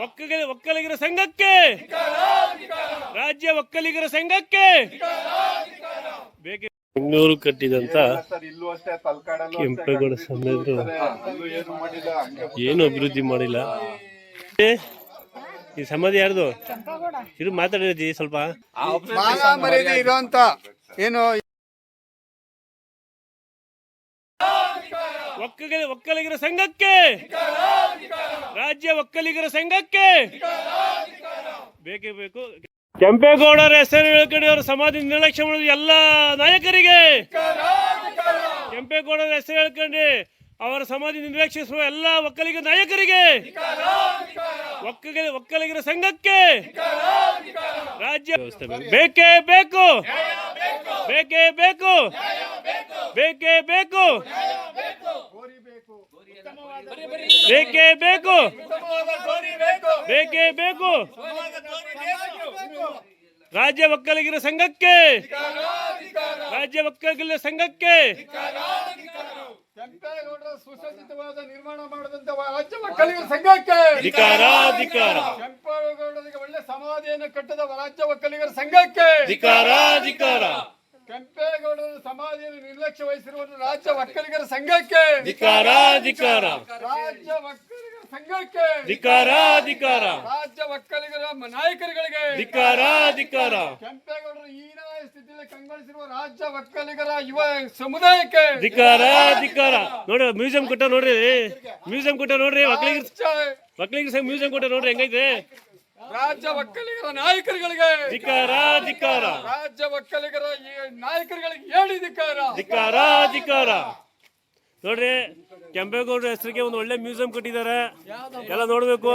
ಒಕ್ಕಲಿಗ ಒಕ್ಕಲಿಗರ ಸಂಘಕ್ಕೆ. ರಾಜ್ಯ ಒಕ್ಕಲಿಗರ ಸಂಘಕ್ಕೆ. ಬೇಕೆ ಬೆಂಗಳೂರು ಕಟ್ಟಿದಂತ ಕೆಂಪೇಗೌಡ ಸಮೇತರು ಏನು ಮಾಡಿಲ್ಲ ಏನು ಅಭಿವೃದ್ಧಿ ಮಾಡಿಲ್ಲ. ಏ, ಈ ಸಮಾಧಿ ಯಾರ್ದು? ಇರು ಮಾತಾಡಿರಿ ಸ್ವಲ್ಪ. ಇರೋಂತ ಏನು ಒಕ್ಕಲಿಗ, ಒಕ್ಕಲಿಗರ ಸಂಘಕ್ಕೆ. ರಾಜ್ಯ ಒಕ್ಕಲಿಗರ ಸಂಘಕ್ಕೆ. ಬೇಕೇ ಬೇಕು. ಕೆಂಪೇಗೌಡರ ಹೆಸರು ಅವರ ಸಮಾಧಿ ನಿರ್ಲಕ್ಷ್ಯ ಮಾಡಿದ ಎಲ್ಲ ನಾಯಕರಿಗೆ. ಕೆಂಪೇಗೌಡರ ಹೆಸರು ಹೇಳ್ಕೊಂಡು ಅವರ ಸಮಾಧಿ ನಿರ್ಲಕ್ಷಿಸುವ ಎಲ್ಲ ಒಕ್ಕಲಿಗ ನಾಯಕರಿಗೆ. ಒಕ್ಕಲಿಗ, ಒಕ್ಕಲಿಗರ ಸಂಘಕ್ಕೆ. ರಾಜ್ಯ ವ್ಯವಸ್ಥೆ ಬೇಕು. ಬೇಕೇ. ಬೇಕು ಬೇಕೇ. ಬೇಕು ಬೇಕೇ. ಬೇಕು ಬೇಕೇ. ಬೇಕು ಬೇಕೇ. ರಾಜ್ಯ ಒಕ್ಕಲಿಗರ ಸಂಘಕ್ಕೆ. ರಾಜ್ಯ ಒಕ್ಕಲಿಗರ ಸಂಘಕ್ಕೆ. ಸುಸಜ್ಜಿತವಾದ ನಿರ್ಮಾಣ ಮಾಡಿದಂತ ರಾಜ್ಯ ಒಕ್ಕಲಿಗರ ಸಂಘಕ್ಕೆ. ಧಿಕಾರ ಧಿಕಾರ ಕೆಂಪೇಗೌಡರಿಗೆ ಒಳ್ಳೆ ಸಮಾಧಿಯನ್ನು ಕಟ್ಟದ ರಾಜ್ಯ ಒಕ್ಕಲಿಗರ ಸಂಘಕ್ಕೆ. ಧಿಕಾರ ಧಿಕಾರ ಕೆಂಪೇಗೌಡರ ಸಮಾಜದಲ್ಲಿ ನಿರ್ಲಕ್ಷ್ಯ ವಹಿಸಿರುವ ರಾಜ್ಯ ಒಕ್ಕಲಿಗರ ಸಂಘಕ್ಕೆ. ಧಿಕಾರ ಧಿಕಾರ. ರಾಜ್ಯ ಒಕ್ಕಲಿಗರ ಸಂಘಕ್ಕೆ. ಧಿಕಾರ ಧಿಕಾರ. ರಾಜ್ಯ ಒಕ್ಕಲಿಗರ ನಾಯಕರುಗಳಿಗೆ. ಧಿಕಾರ ಧಿಕಾರ. ಕೆಂಪೇಗೌಡರು ಈನಾಯ ಸ್ಥಿತಿಯಲ್ಲಿ ಕಂಗೊಳಿಸಿರುವ ರಾಜ್ಯ ಒಕ್ಕಲಿಗರ ಯುವ ಸಮುದಾಯಕ್ಕೆ. ಧಿಕಾರ ಧಿಕಾರ. ನೋಡ್ರಿ ಮ್ಯೂಸಿಯಂ ಕೊಟ್ಟ ನೋಡ್ರಿ. ಮ್ಯೂಸಿಯಂ ಕೊಟ್ಟ ನೋಡ್ರಿ ಒಕ್ಕಲಿಗರ ಒಕ್ಕಲಿಗರ ಮ್ಯೂಸಿಯಂ ಕೊಟ್ಟ ನೋಡ್ರಿ ಹೆಂಗೈತೆ? ರಾಜ್ಯ ಒಕ್ಕಲಿಗರ ನಾಯಕರುಗಳಿಗೆ ಧಿಕಾರ ಧಿಕಾರ. ರಾಜ್ಯ ಒಕ್ಕಲಿಗರ ಈ ನಾಯಕರುಗಳಿಗೆ ಹೇಳಿ ಧಿಕಾರ. ಧಿಕಾರ ನೋಡ್ರಿ ಕೆಂಪೇಗೌಡರ ಹೆಸರಿಗೆ ಒಂದು ಒಳ್ಳೆ ಮ್ಯೂಸಿಯಂ ಕಟ್ಟಿದ್ದಾರೆ. ಎಲ್ಲ ನೋಡ್ಬೇಕು.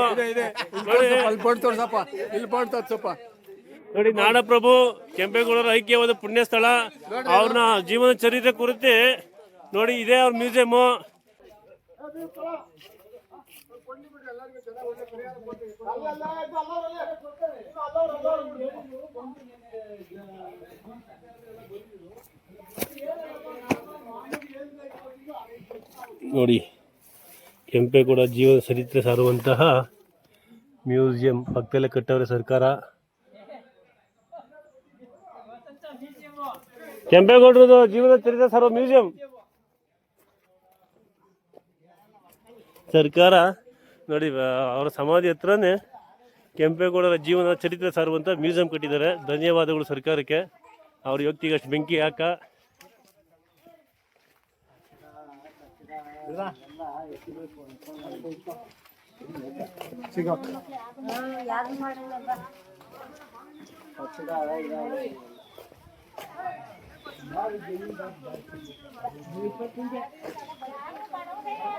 ನೋಡಿ. ಅಲ್ಲಿ ಬೋರ್ಡ್ ತೋರ್ಸಪ್ಪ. ಇಲ್ಲಿ ಬೋರ್ಡ್ ತೋರ್ಸಪ್ಪ. ನೋಡಿ ನಾಡಪ್ರಭು ಕೆಂಪೇಗೌಡರ ಐಕ್ಯವಾದ ಪುಣ್ಯ ಸ್ಥಳ ಅವ್ರನ್ನ ಜೀವನ ಚರಿತ್ರೆ ಕುರಿತು ನೋಡಿ ಇದೇ ಅವ್ರ ಮ್ಯೂಸಿಯಂ ನೋಡಿ ಕೆಂಪೇಗೌಡ ಜೀವನ ಚರಿತ್ರೆ ಸಾರುವಂತಹ ಮ್ಯೂಸಿಯಂ ಪಕ್ಕದಲ್ಲೇ ಕಟ್ಟವ್ರೆ ಸರ್ಕಾರ. ಕೆಂಪೇಗೌಡರದು ಜೀವನ ಚರಿತ್ರೆ ಸಾರುವ ಮ್ಯೂಸಿಯಂ. ಸರ್ಕಾರ ನೋಡಿ ಅವರ ಸಮಾಧಿ ಹತ್ರನೇ ಕೆಂಪೇಗೌಡರ ಜೀವನ ಚರಿತ್ರೆ ಸಾರುವಂಥ ಮ್ಯೂಸಿಯಂ ಕಟ್ಟಿದ್ದಾರೆ. ಧನ್ಯವಾದಗಳು ಸರ್ಕಾರಕ್ಕೆ. ಅವ್ರ ಯೋಗ್ತಿಗೆ ಅಷ್ಟು ಬೆಂಕಿ ಹಾಕ.